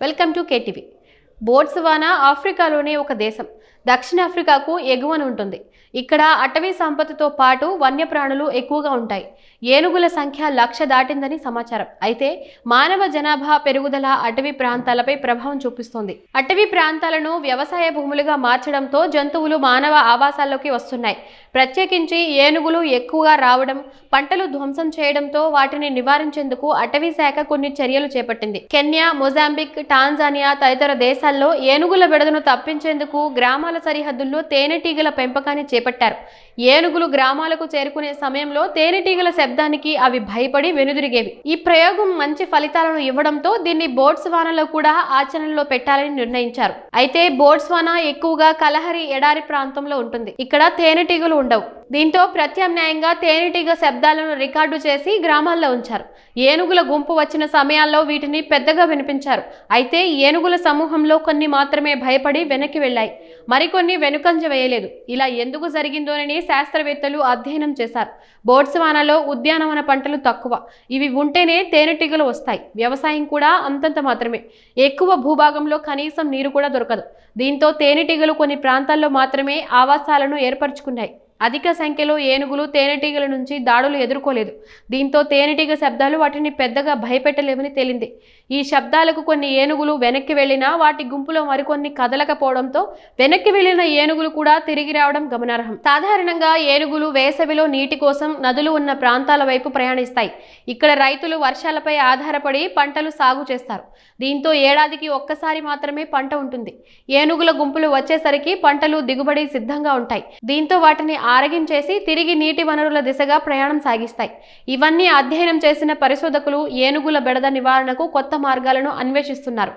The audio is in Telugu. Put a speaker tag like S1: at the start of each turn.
S1: వెల్కమ్ టు కేటీవీ బోట్స్వానా ఆఫ్రికాలోని ఒక దేశం. దక్షిణాఫ్రికాకు ఎగువన ఉంటుంది ఇక్కడ అటవీ సంపదతో పాటు వన్యప్రాణులు ఎక్కువగా ఉంటాయి. ఏనుగుల సంఖ్య లక్ష దాటిందని సమాచారం. అయితే మానవ జనాభా పెరుగుదల అటవీ ప్రాంతాలపై ప్రభావం చూపిస్తుంది. అటవీ ప్రాంతాలను వ్యవసాయ భూములుగా మార్చడంతో జంతువులు మానవ ఆవాసాల్లోకి వస్తున్నాయి. ప్రత్యేకించి ఏనుగులు ఎక్కువగా రావడం పంటలు ధ్వంసం చేయడంతో వాటిని నివారించేందుకు అటవీ శాఖ కొన్ని చర్యలు చేపట్టింది. కెన్యా మొజాంబిక్ టాంజానియా తదితర దేశాలు ప్రాంతాల్లో ఏనుగుల బెడదను తప్పించేందుకు గ్రామాల సరిహద్దుల్లో తేనెటీగల పెంపకాన్ని చేపట్టారు. ఏనుగులు గ్రామాలకు చేరుకునే సమయంలో తేనెటీగల శబ్దానికి అవి భయపడి వెనుదిరిగేవి. ఈ ప్రయోగం మంచి ఫలితాలను ఇవ్వడంతో దీన్ని బోట్స్వానాలో కూడా ఆచరణలో పెట్టాలని నిర్ణయించారు. అయితే బోట్స్వానా ఎక్కువగా కలహరి ఎడారి ప్రాంతంలో ఉంటుంది. ఇక్కడ తేనెటీగలు ఉండవు. దీంతో ప్రత్యామ్నాయంగా తేనెటీగ శబ్దాలను రికార్డు చేసి గ్రామాల్లో ఉంచారు. ఏనుగుల గుంపు వచ్చిన సమయాల్లో వీటిని పెద్దగా వినిపించారు. అయితే ఏనుగుల సమూహంలో కొన్ని మాత్రమే భయపడి వెనక్కి వెళ్ళాయి. మరికొన్ని వెనుకంజ వేయలేదు. ఇలా ఎందుకు జరిగిందోనని శాస్త్రవేత్తలు అధ్యయనం చేశారు. బోట్స్వానాలో ఉద్యానవన పంటలు తక్కువ. ఇవి ఉంటేనే తేనెటీగలు వస్తాయి. వ్యవసాయం కూడా అంతంత మాత్రమే. ఎక్కువ భూభాగంలో కనీసం నీరు కూడా దొరకదు. దీంతో తేనెటీగలు కొన్ని ప్రాంతాల్లో మాత్రమే ఆవాసాలను ఏర్పరచుకున్నాయి. అధిక సంఖ్యలో ఏనుగులు తేనెటీగల నుంచి దాడులు ఎదుర్కోలేదు. దీంతో తేనెటీగ శబ్దాలు వాటిని పెద్దగా భయపెట్టలేవని తేలింది. ఈ శబ్దాలకు కొన్ని ఏనుగులు వెనక్కి వెళ్ళినా వాటి గుంపులో మరికొన్ని కదలకపోవడంతో వెనక్కి వెళ్ళిన ఏనుగులు కూడా తిరిగి రావడం గమనార్హం. సాధారణంగా ఏనుగులు వేసవిలో నీటి కోసం నదులు ఉన్న ప్రాంతాల వైపు ప్రయాణిస్తాయి. ఇక్కడ రైతులు వర్షాలపై ఆధారపడి పంటలు సాగు చేస్తారు. దీంతో ఏడాదికి ఒక్కసారి మాత్రమే పంట ఉంటుంది. ఏనుగుల గుంపులు వచ్చేసరికి పంటలు దిగుబడి సిద్ధంగా ఉంటాయి. దీంతో వాటిని ఆరగించేసి తిరిగి నీటి వనరుల దిశగా ప్రయాణం సాగిస్తాయి. ఇవన్నీ అధ్యయనం చేసిన పరిశోధకులు ఏనుగుల బెడద నివారణకు కొత్త మార్గాలను అన్వేషిస్తున్నారు.